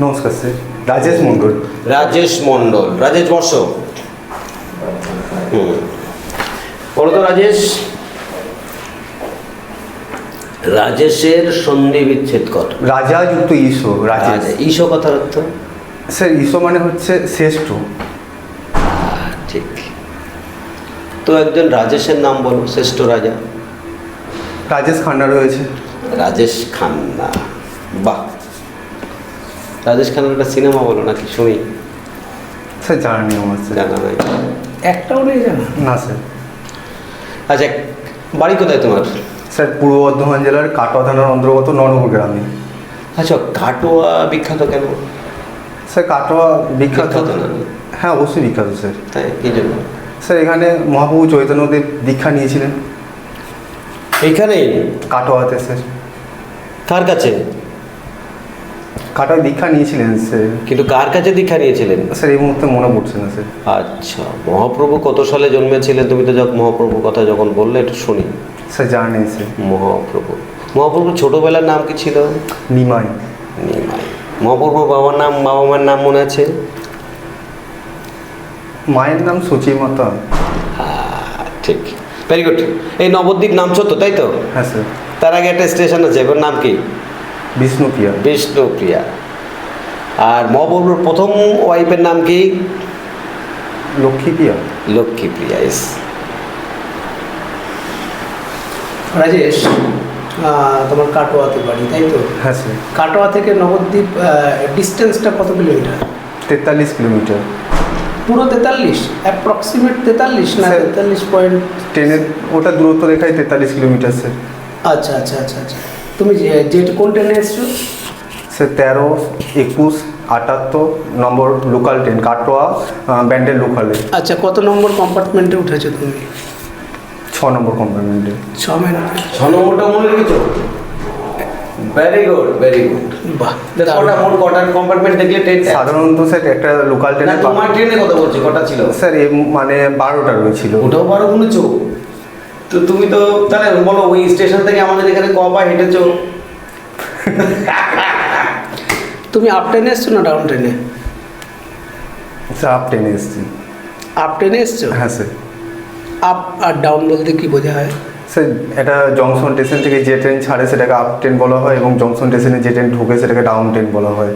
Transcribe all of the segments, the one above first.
নমস্কার স্যার। রাজেশ মণ্ডল। রাজেশ মণ্ডল। রাজেশ বর্ষ হুম। বলো তো রাজেশ। রাজেশের সন্ধি বিচ্ছেদ কর রাজা যুক্ত ঈশো রাজেশ। রাজা ঈশো কথার অর্থ? স্যার ঈশো মানে হচ্ছে শ্রেষ্ঠ। ঠিক। তো একজন রাজেশের নাম বলো শ্রেষ্ঠ রাজা। রাজেশ খান্না রয়েছে। রাজেশ খান্না। বাহ রাজেশ খান্নার একটা সিনেমা বলো নাকি শুনি। স্যার জানা আমার স্যার জানা নাই। একটাও নেই জানা? না স্যার। আচ্ছা বাড়ি কোথায় তোমার? স্যার পূর্ব বর্ধমান জেলার কাটোয়া থানার অন্তর্গত নরপুর গ্রামে। আচ্ছা কাটোয়া বিখ্যাত কেন? স্যার কাটোয়া বিখ্যাত হ্যাঁ অবশ্যই বিখ্যাত স্যার। তাই কি জন্য? স্যার এখানে মহাপ্রভু চৈতন্যদেব দীক্ষা নিয়েছিলেন। এখানে কাটোয়াতে স্যার। কার কাছে? কাটোয়ায় দীক্ষা নিয়েছিলেন স্যার। কিন্তু কার কাছে দীক্ষা নিয়েছিলেন? স্যার এই মুহূর্তে মনে পড়ছে না স্যার। আচ্ছা মহাপ্রভু কত সালে জন্মেছিলেন? তুমি তো যখন মহাপ্রভুর কথা যখন বললে একটু শুনি। স্যার জানা নেই স্যার। মহাপ্রভু। মহাপ্রভুর ছোটবেলার নাম কি ছিল? নিমাই। নিমাই। মহাপ্রভু বাবার নাম বাবা মায়ের নাম মনে আছে? মায়ের নাম সুচিমাতা হ্যাঁ, ঠিক। ভেরি গুড এই নবদ্বীপ নামছো তো তাই তো? হ্যাঁ স্যার। তার আগে একটা স্টেশন আছে এবার নাম কি? বিষ্ণুপ্রিয়া। বিষ্ণুপ্রিয়া। আর মহাপ্রভুর প্রথম ওয়াইফের নাম কি? লক্ষ্মীপ্রিয়া। লক্ষ্মীপ্রিয়া ইস রাজেশ তোমার কাটোয়াতে বাড়ি তাই তো? হ্যাঁ স্যার কাটোয়া থেকে নবদ্বীপ ডিস্টেন্সটা কত কিলোমিটার তেতাল্লিশ কিলোমিটার পুরো তেতাল্লিশ? অ্যাপ্রক্সিমেট তেতাল্লিশ না তেতাল্লিশ পয়েন্ট ট্রেনের ওটা দূরত্ব দেখায় তেতাল্লিশ কিলোমিটার স্যার আচ্ছা আচ্ছা আচ্ছা আচ্ছা। তুমি যে যে কোন ট্রেনে এসছো? স্যার তেরো একুশ আটাত্তর নম্বর লোকাল ট্রেন কাটোয়া ব্যান্ডেল লোকালে আচ্ছা কত নম্বর কম্পার্টমেন্টে উঠেছো তুমি? ছ নম্বর কম্পার্টমেন্টে ছ মিনিট ছ নম্বরটা মনে রেখেছো? ভেরি গুড ভেরি গুড বাহ কটা মোট কটার কম্পার্টমেন্ট দেখলে ট্রেন সাধারণত স্যার একটা লোকাল ট্রেনে তোমার ট্রেনে কথা বলছি কটা ছিল? স্যার এ মানে বারোটা রয়েছিল। ওটাও বারো গুনেছো তো তুমি তো তাহলে বলো ওই স্টেশন থেকে আমাদের এখানে কপা হেঁটেছো? তুমি আপ ট্রেনে এসছো না ডাউন ট্রেনে স্যার আপ ট্রেনে এসছি। আপ ট্রেনে এসছো? হ্যাঁ স্যার আপ আর ডাউন বলতে কি বোঝা হয়? স্যার এটা জংশন স্টেশন থেকে যে ট্রেন ছাড়ে সেটাকে আপ ট্রেন বলা হয় এবং জংশন স্টেশনে যে ট্রেন ঢুকে সেটাকে ডাউন ট্রেন বলা হয়।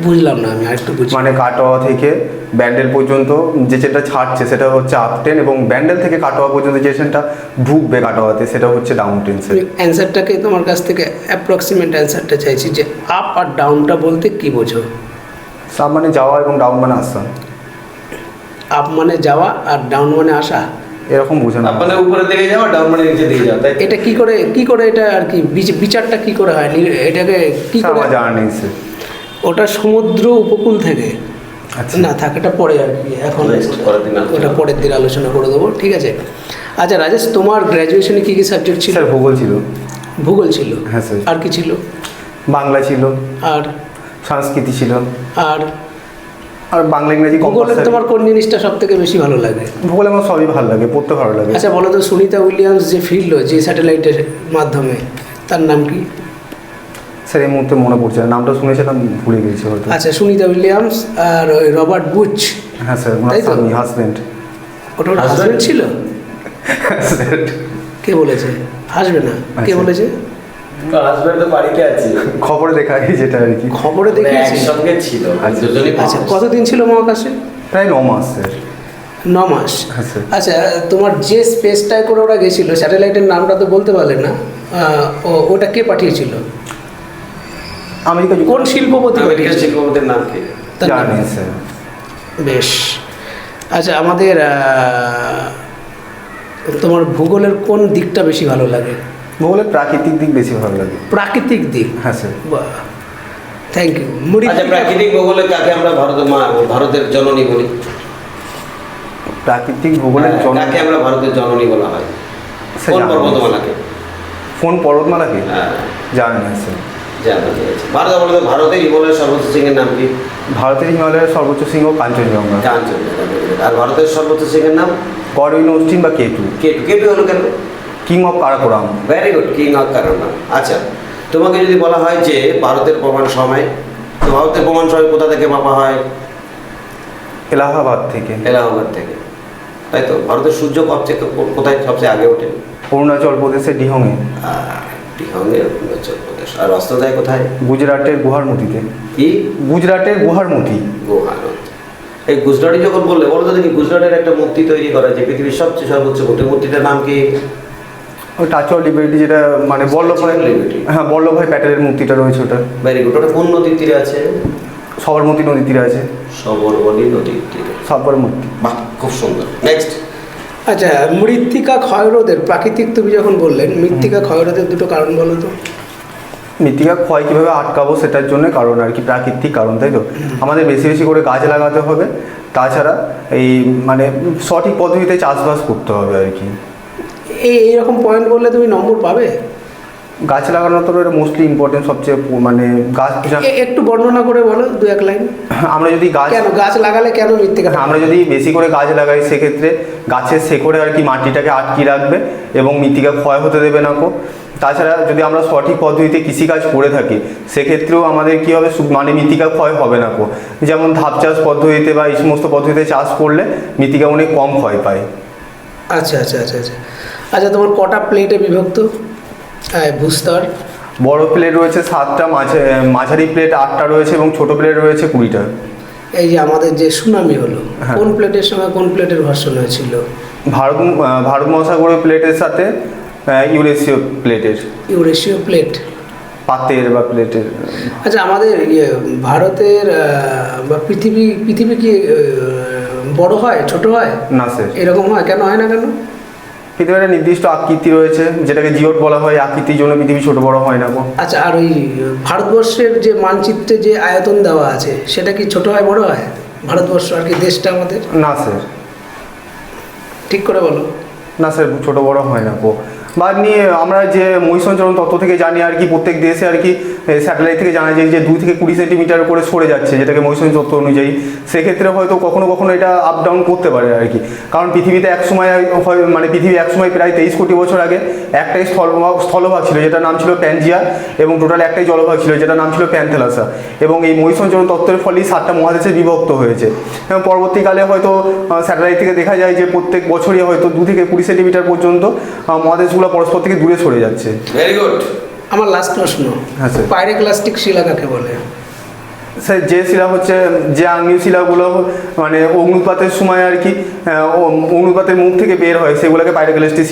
বুঝলাম না আমি আরেকটু বুঝি। মানে কাটোয়া থেকে ব্যান্ডেল পর্যন্ত যে ট্রেনটা ছাড়ছে সেটা হচ্ছে আপ ট্রেন এবং ব্যান্ডেল থেকে কাটোয়া পর্যন্ত যে ট্রেনটা ঢুকবে কাটোয়াতে সেটা হচ্ছে ডাউন আমি অ্যান্সারটাকে তোমার কাছ থেকে অ্যাপ্রক্সিমেট অ্যান্সারটা চাইছি যে আপ আর ডাউনটা বলতে কি বোঝো? সাব মানে যাওয়া এবং ডাউন মানে আসা। আপ মানে যাওয়া আর ডাউন মানে আসা? এরকম বোঝানো। মানে উপরে দিকে যাও ডাউন মানে নিচে দিকে যাওয়া তাই এটা কি করে কি করে এটা আর কি বিচ- বিচারটা কি করে হয়? এটাকে কি করে জানা নেই স্যার ওটা সমুদ্র উপকূল থেকে আচ্ছা। না থাক এটা পরে আর কি এখন ওটা পরের দিন আলোচনা করে দেবো ঠিক আছে? আচ্ছা রাজেশ তোমার গ্র্যাজুয়েশনে কি কি সাবজেক্ট ছিল? স্যার ভূগোল ছিল। ভূগোল ছিল? হ্যাঁ স্যার। আর কি ছিল? বাংলা ছিল। আর? সংস্কৃতি ছিল। আর? আর বাংলা ইংরেজি ভূগোলের কম্পালসারি তোমার কোন জিনিসটা সব থেকে বেশি ভালো লাগে? ভূগোল আমার সবই ভালো লাগে পড়তে ভালো লাগে। আচ্ছা বলো তো সুনিতা উইলিয়ামস যে ফিরলো যে স্যাটেলাইটের মাধ্যমে তার নাম কি? স্যার এই মুহূর্তে মনে পড়ছে না। নামটা শুনেছিলাম ভুলে গেছি হয়তো। আচ্ছা সুনিতা উইলিয়ামস আর ওই রবার্ট বুচ। হ্যাঁ স্যার ওনার স্বামী হাজবেন্ড ওটা ওর? হাজবেন্ড ছিল? কে বলেছে? হাসবে না। কে আচ্ছা। বলেছে? হাজব্যান্ড তো বাড়িতে আছে। খবরে দেখা যেটা আর কি। খবরে একসঙ্গে ছিল আচ্ছা। আচ্ছা। কতদিন ছিল মহাকাশে? প্রায় ন মাস স্যার। ন মাস? হ্যাঁ স্যার। আচ্ছা তোমার যে স্পেসটায় করে ওরা গেছিল স্যাটেলাইটের নামটা তো বলতে পারলে না। ও- ওটা কে পাঠিয়েছিল? আমেরিকা কোন শিল্পপতি আমেরিকার শিল্পপতির নাম কি? জানি স্যার। বেশ। আচ্ছা আমাদের তোমার ভূগোলের কোন দিকটা বেশি ভালো লাগে? ভূগোলের প্রাকৃতিক দিক বেশি ভালো লাগে। প্রাকৃতিক দিক? হ্যাঁ স্যার। থ্যাংক ইউ মুড়ি আচ্ছা প্রাকৃতিক ভূগোলে কাকে আমরা ভারতের মা ভারতের জননী বলি? প্রাকৃতিক ভূগোলের হ্যাঁ, জন কাকে আমরা ভারতের জননী বলা হয়? কোন পর্বতমালাকে? কোন পর্বতমালাকে? হ্যাঁ। জানি না স্যার। ভারত বলতে ভারতের হিমালয়ের সর্বোচ্চ সিংহের নাম কি? ভারতের হিমালয়ের সর্বোচ্চ সিংহ কাঞ্চনজঙ্ঘা। কাঞ্চনজঙ্ঘা। আর ভারতের সর্বোচ্চ সিংহের নাম? গড়ইন অস্টিন বা কেটু কেটু কেটু হলো কেন? King of Karakoram. Very good king of কারণা আচ্ছা তোমাকে যদি বলা হয় যে ভারতের প্রমাণ সময় তো ভারতের প্রমাণ সময় কোথা থেকে মাপা হয়? এলাহাবাদ থেকে। এলাহাবাদ থেকে। তাই তো? ভারতের সূর্য সবচেয়ে কোথায় সবচেয়ে আগে ওঠে? অরুণাচল প্রদেশের ডিহংয়ে। বিহাঙ্গে অরুণাচল প্রদেশ। আর অস্ত দেয় কোথায়? গুজরাটের গুহারমতিতে। কি? গুজরাটের গুহারমতি। গুহানদ এই গুজরাটি যখন বললে বলো তো দেখি গুজরাটের একটা মূর্তি তৈরি করা যে পৃথিবীর সবচেয়ে সর্বোচ্চ মূর্তি। মূর্তিটার নাম কি? ওই টাচ লিবার্টি যেটা মানে বল্লভভাই। হ্যাঁ বল্লভভাই প্যাটেলের মূর্তিটা রয়েছে ওটা। ভেরি গুড ওটা কোন নদীর তীরে আছে? সবরমতী নদীর তীরে আছে। সবরমণি নদীর তীরে। সবরমতী। বাহ খুব সুন্দর। নেক্সট আচ্ছা মৃত্তিকা ক্ষয়রোধের প্রাকৃতিক তুমি যখন বললেন মৃত্তিকা ক্ষয়রোধের দুটো কারণ বলো তো। মৃত্তিকা ক্ষয় কীভাবে আটকাবো সেটার জন্য কারণ আর কি প্রাকৃতিক কারণ তাই তো? আমাদের বেশি বেশি করে গাছ লাগাতে হবে তাছাড়া এই মানে সঠিক পদ্ধতিতে চাষবাস করতে হবে আর কি। এই এইরকম পয়েন্ট বললে তুমি নম্বর পাবে? গাছ লাগানো তো মোস্টলি ইম্পর্টেন্ট সবচেয়ে মানে গাছ একটু বর্ণনা করে বলো দু এক লাইন। আমরা যদি গাছ কেন? গাছ লাগালে কেন মৃত্তিকা হ্যাঁ, আমরা যদি বেশি করে গাছ লাগাই সেক্ষেত্রে গাছের শেকড়ে আর কি মাটিটাকে আটকে রাখবে এবং মৃত্তিকা ক্ষয় হতে দেবে না কো। তাছাড়া যদি আমরা সঠিক পদ্ধতিতে কৃষিকাজ করে থাকি সেক্ষেত্রেও আমাদের কী হবে? মানে মৃত্তিকা ক্ষয় হবে না কো। যেমন ধাপ চাষ পদ্ধতিতে বা এই সমস্ত পদ্ধতিতে চাষ করলে মৃত্তিকা অনেক কম ক্ষয় পায়। আচ্ছা আচ্ছা আচ্ছা আচ্ছা। আচ্ছা তোমার কটা প্লেটে বিভক্ত? ভূস্তর বড় প্লেট রয়েছে সাতটা মাঝে মাঝারি প্লেট আটটা রয়েছে এবং ছোট প্লেট রয়েছে কুড়িটা। এই যে আমাদের যে সুনামি হলো হ্যাঁ। কোন প্লেটের সময় কোন প্লেটের ভার্সন হয়েছিল? ভারত ভারত মহাসাগরীয় প্লেটের সাথে ইউরেশীয় প্লেটের ইউরেশীয় প্লেট পাতের বা প্লেটের আচ্ছা আমাদের ইয়ে ভারতের বা পৃথিবী পৃথিবী কি বড় হয় ছোট হয়? না স্যার এরকম হয়? কেন হয় না কেন? পৃথিবীর একটা নির্দিষ্ট আকৃতি রয়েছে যেটাকে জিওট বলা হয় আকৃতির জন্য পৃথিবী ছোট বড় হয় না গো। আচ্ছা আর ওই ভারতবর্ষের যে মানচিত্রে যে আয়তন দেওয়া আছে সেটা কি ছোট হয় বড় হয়? ভারতবর্ষ আর কি দেশটা আমাদের? না স্যার ঠিক করে বলো। না স্যার ছোট বড় হয় না গো। বা নিয়ে আমরা যে মহিষঞ্চরণ তত্ত্ব থেকে জানি আর কি প্রত্যেক দেশে আর কি স্যাটেলাইট থেকে জানা যায় যে দুই থেকে কুড়ি সেন্টিমিটার করে সরে যাচ্ছে যেটাকে মহিষঞ্চরণ তত্ত্ব অনুযায়ী। সেক্ষেত্রে হয়তো কখনো কখনো এটা আপ ডাউন করতে পারে আর কি। কারণ পৃথিবীতে এক সময় মানে পৃথিবী এক সময় প্রায় তেইশ কোটি বছর আগে একটাই স্থলভাগ স্থলভাগ ছিল যেটা নাম ছিল প্যানজিয়া এবং টোটাল একটাই জলভাগ ছিল যেটা নাম ছিল প্যান্থেলাসা এবং এই মহিষঞ্চরণ তত্ত্বের ফলেই সাতটা মহাদেশে বিভক্ত হয়েছে। এবং পরবর্তীকালে হয়তো স্যাটেলাইট থেকে দেখা যায় যে প্রত্যেক বছরই হয়তো দু থেকে কুড়ি সেন্টিমিটার পর্যন্ত আহ, মহাদেশগুলো পরস্পর থেকে দূরে সরে যাচ্ছে। ভেরি গুড আমার লাস্ট প্রশ্ন। হ্যাঁ, স্যার। পাইরেক্লাস্টিক শিলা কাকে বলে। স্যার যে শিলা হচ্ছে যে আগ্নেয় শিলাগুলো মানে অগ্নুৎপাতের সময় আর কি অগ্নুৎপাতের মুখ থেকে বের হয় সেগুলোকে পাইরেক্লাস্টিক শিলা